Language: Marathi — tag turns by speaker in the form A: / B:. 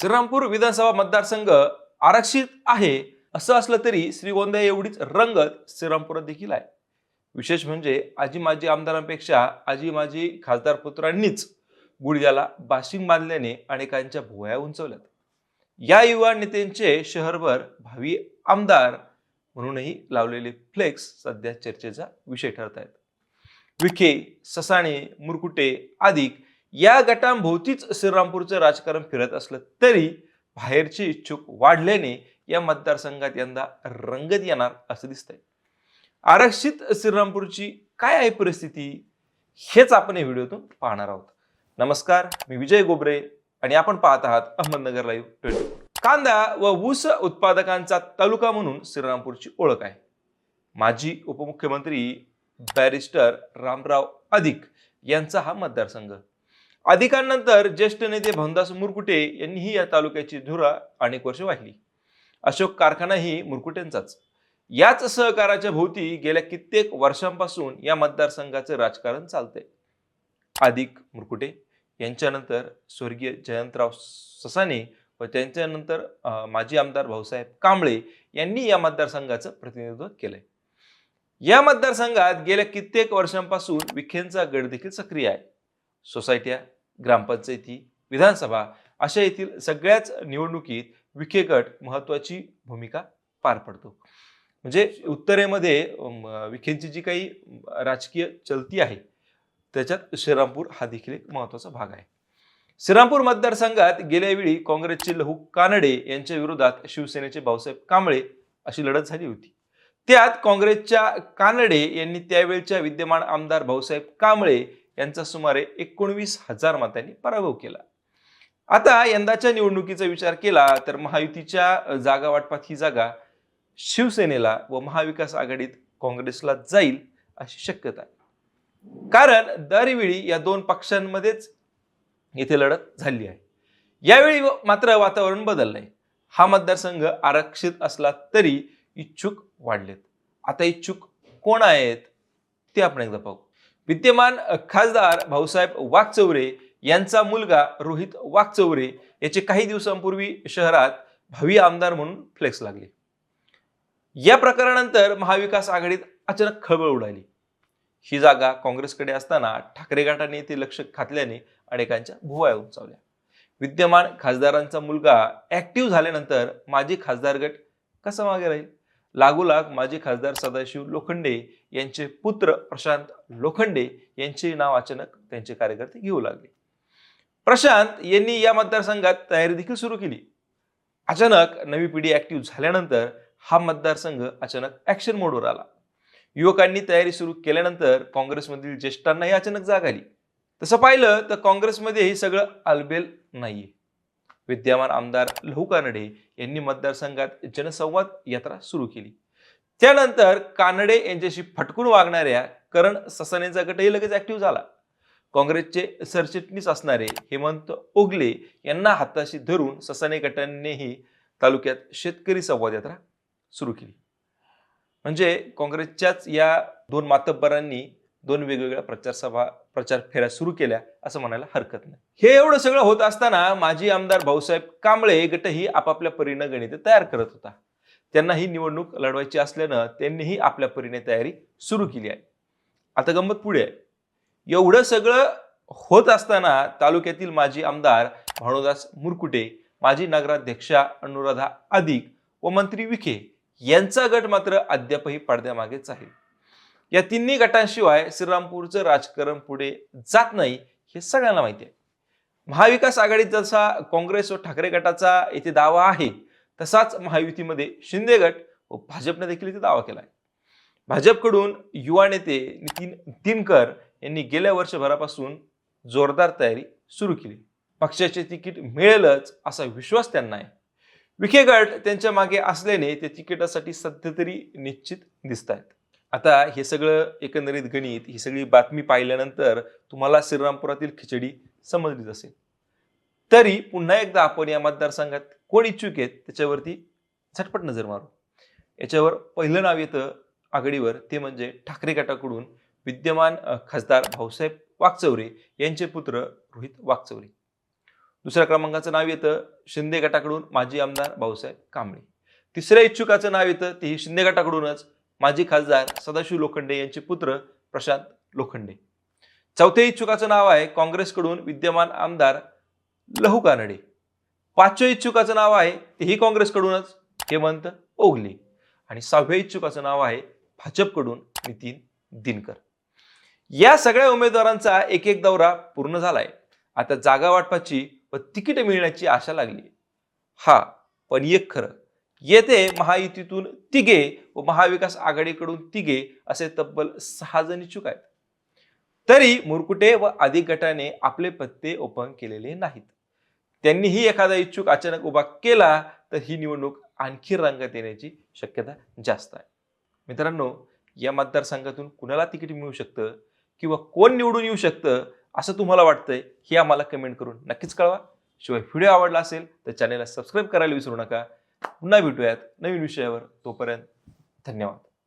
A: श्रीरामपूर विधानसभा मतदारसंघ आरक्षित आहे असं असलं तरी श्रीगोंदा एवढीच रंगत श्रीरामपुरात देखील आहे. विशेष म्हणजे आजी माजी आमदारांपेक्षा आजी माजी खासदार पुत्रांनीच गुडघ्याला बाशिंग बांधल्याने अनेकांच्या भुवया उंचवल्यात. या युवा नेत्यांचे शहरभर भावी आमदार म्हणूनही लावलेले फ्लेक्स सध्या चर्चेचा विषय ठरत आहेत विखे ससाणे मुरकुटे आदी या गटांभोवतीच श्रीरामपूरचं राजकारण फिरत असलं तरी बाहेरचे इच्छुक वाढल्याने या मतदारसंघात यंदा रंगत येणार असं दिसतंय. आरक्षित श्रीरामपूरची काय आहे परिस्थिती हेच आपण या व्हिडिओतून पाहणार आहोत. नमस्कार मी विजय गोबरे आणि आपण पाहत आहात अहमदनगर लाईव्ह ट्वेंटी कांदा व ऊस उत्पादकांचा तालुका म्हणून श्रीरामपूरची ओळख आहे. माजी उपमुख्यमंत्री बॅरिस्टर रामराव अधिक यांचा हा मतदारसंघ अधिकांनंतर ज्येष्ठ नेते भवनदास मुरकुटे यांनीही या तालुक्याची धुरा अनेक वर्ष वाहिली. अशोक कारखानाही मुरकुटेंचाच. याच सहकाराच्या भोवती गेल्या कित्येक वर्षांपासून या मतदारसंघाचं राजकारण चालतंय. अधिक मुरकुटे यांच्यानंतर स्वर्गीय जयंतराव ससाने व त्यांच्यानंतर माजी आमदार भाऊसाहेब कांबळे यांनी या मतदारसंघाचं प्रतिनिधित्व केलंय. या मतदारसंघात गेल्या कित्येक वर्षांपासून विखेंचा गड देखील सक्रिय आहे. सोसायट्या ग्रामपंचायती विधानसभा अशा येथील सगळ्याच निवडणुकीत विखे गट महत्वाची भूमिका पार पडतो. म्हणजे उत्तरेमध्ये विखेंची जी काही राजकीय चलती आहे त्याच्यात श्रीरामपूर हा देखील एक महत्त्वाचा भाग आहे. श्रीरामपूर मतदारसंघात गेल्यावेळी काँग्रेसचे लहू कानडे यांच्या विरोधात शिवसेनेचे भाऊसाहेब कांबळे अशी लढत झाली होती. त्यात काँग्रेसच्या कानडे यांनी त्यावेळच्या विद्यमान आमदार भाऊसाहेब कांबळे यांचा सुमारे एकोणवीस हजार मतांनी पराभव केला. आता यंदाच्या निवडणुकीचा विचार केला तर महायुतीच्या जागा वाटपात ही जागा शिवसेनेला व महाविकास आघाडीत काँग्रेसला जाईल अशी शक्यता आहे. कारण दरवेळी या दोन पक्षांमध्येच येथे लढत झाली आहे. यावेळी मात्र वातावरण बदललंय हा मतदारसंघ आरक्षित असला तरी इच्छुक वाढलेत. आता इच्छुक कोण आहेत ते आपण एकदा पाहू. विद्यमान खासदार भाऊसाहेब वाघचौरे यांचा मुलगा रोहित वाघचौरे याचे काही दिवसांपूर्वी शहरात भावी आमदार म्हणून फ्लेक्स लागले. या प्रकारानंतर महाविकास आघाडीत अचानक खळबळ उडाली. ही जागा काँग्रेसकडे असताना ठाकरे गटाने ते लक्ष खातल्याने अनेकांच्या भुवाया उंचावल्या. विद्यमान खासदारांचा मुलगा ऍक्टिव्ह झाल्यानंतर माजी खासदार गट कसा मागे राहील? लागोलाग माजी खासदार सदाशिव लोखंडे यांचे पुत्र प्रशांत लोखंडे यांचे नाव अचानक त्यांचे कार्यकर्ते घेऊ लागले. प्रशांत यांनी या मतदारसंघात तयारी देखील सुरू केली. अचानक नवी पिढी ऍक्टिव्ह झाल्यानंतर हा मतदारसंघ अचानक ऍक्शन मोडवर आला. युवकांनी तयारी सुरू केल्यानंतर काँग्रेसमधील ज्येष्ठांनाही अचानक जाग आली. तसं पाहिलं तर काँग्रेसमध्ये हे सगळं अलबेल नाहीये. विद्यमान आमदार लहू कानडे यांनी मतदारसंघात जनसंवाद यात्रा सुरू केली. त्यानंतर कानडे यांच्याशी फटकून वागणाऱ्या करण ससानेचा गटही लगेच ऍक्टिव्ह झाला. काँग्रेसचे सरचिटणीस असणारे हेमंत ओगले यांना हाताशी धरून ससाने गटांनीही तालुक्यात शेतकरी संवाद यात्रा सुरू केली. म्हणजे काँग्रेसच्याच या दोन मातब्बरांनी दोन वेगवेगळ्या प्रचार सभा प्रचार फेऱ्या सुरू केल्या असं म्हणायला हरकत नाही. हे एवढं सगळं होत असताना माजी आमदार भाऊसाहेब कांबळे गटही आपापल्या परीनं गणित तयार करत होता. त्यांना ही निवडणूक लढवायची असल्यानं त्यांनीही आपल्या परीने तयारी सुरू केली आहे. आता गंमत पुढे आहे. एवढं सगळं होत असताना तालुक्यातील माजी आमदार भानुदास मुरकुटे माजी नगराध्यक्षा अनुराधा अधिक व मंत्री विखे यांचा गट मात्र अद्यापही पडद्यामागेच आहे. या तिन्ही गटांशिवाय श्रीरामपूरचं राजकारण पुढे जात नाही हे सगळ्यांना माहिती आहे. महाविकास आघाडीत जसा काँग्रेस व ठाकरे गटाचा येथे दावा आहे तसाच महायुतीमध्ये शिंदे गट व भाजपने देखील इथे दावा केला आहे भाजपकडून युवा नेते नितीन दिनकर यांनी गेल्या वर्षभरापासून जोरदार तयारी सुरू केली. पक्षाचे तिकीट मिळेलच असा विश्वास त्यांना आहे. विखे गट त्यांच्या मागे असल्याने ते तिकिटासाठी सध्या तरी निश्चित दिसत आहेत आता हे सगळं एकंदरीत गणित ही सगळी बातमी पाहिल्यानंतर तुम्हाला श्रीरामपुरातील खिचडी समजलीच असेल. तरी पुन्हा एकदा आपण या मतदारसंघात कोण इच्छुक आहेत त्याच्यावरती झटपट नजर मारू. याच्यावर पहिलं नाव येतं आघाडीवर ते म्हणजे ठाकरे गटाकडून विद्यमान खासदार भाऊसाहेब वागचौरे यांचे पुत्र रोहित वागचौरे दुसऱ्या क्रमांकाचं नाव येतं शिंदे गटाकडून माजी आमदार भाऊसाहेब कांबळे. तिसऱ्या इच्छुकाचं नाव येतं तेही शिंदे गटाकडूनच माजी खासदार सदाशिव लोखंडे यांचे पुत्र प्रशांत लोखंडे. चौथ्या इच्छुकाचं नाव आहे काँग्रेसकडून विद्यमान आमदार लहू कानडे. पाचव्या इच्छुकाचं नाव आहे तेही काँग्रेसकडूनच हेमंत ओगले आणि सहाव्या इच्छुकाचं नाव आहे भाजपकडून नितीन दिनकर. या सगळ्या उमेदवारांचा एक एक दौरा पूर्ण झालाय. आता जागा वाटपाची व तिकीट मिळण्याची आशा लागली हा पण एक खरं येथे महायुतीतून तिघे व महाविकास आघाडीकडून तिघे असे तब्बल सहा जण इच्छुक आहेत. तरी मुरकुटे व आदी गटाने आपले पत्ते ओपन केलेले नाहीत. त्यांनीही एखादा इच्छुक अचानक उभा केला तर ही निवडणूक आणखी रंगात येण्याची शक्यता जास्त आहे. मित्रांनो या मतदारसंघातून कुणाला तिकीट मिळू शकतं किंवा कोण निवडून येऊ शकतं असं तुम्हाला वाटतंय हे आम्हाला कमेंट करून नक्कीच कळवा. शिवाय व्हिडिओ आवडला असेल तर चॅनेलला सबस्क्राईब करायला विसरू नका. पुन्हा भेटूयात नवीन विषयावर. तोपर्यंत धन्यवाद.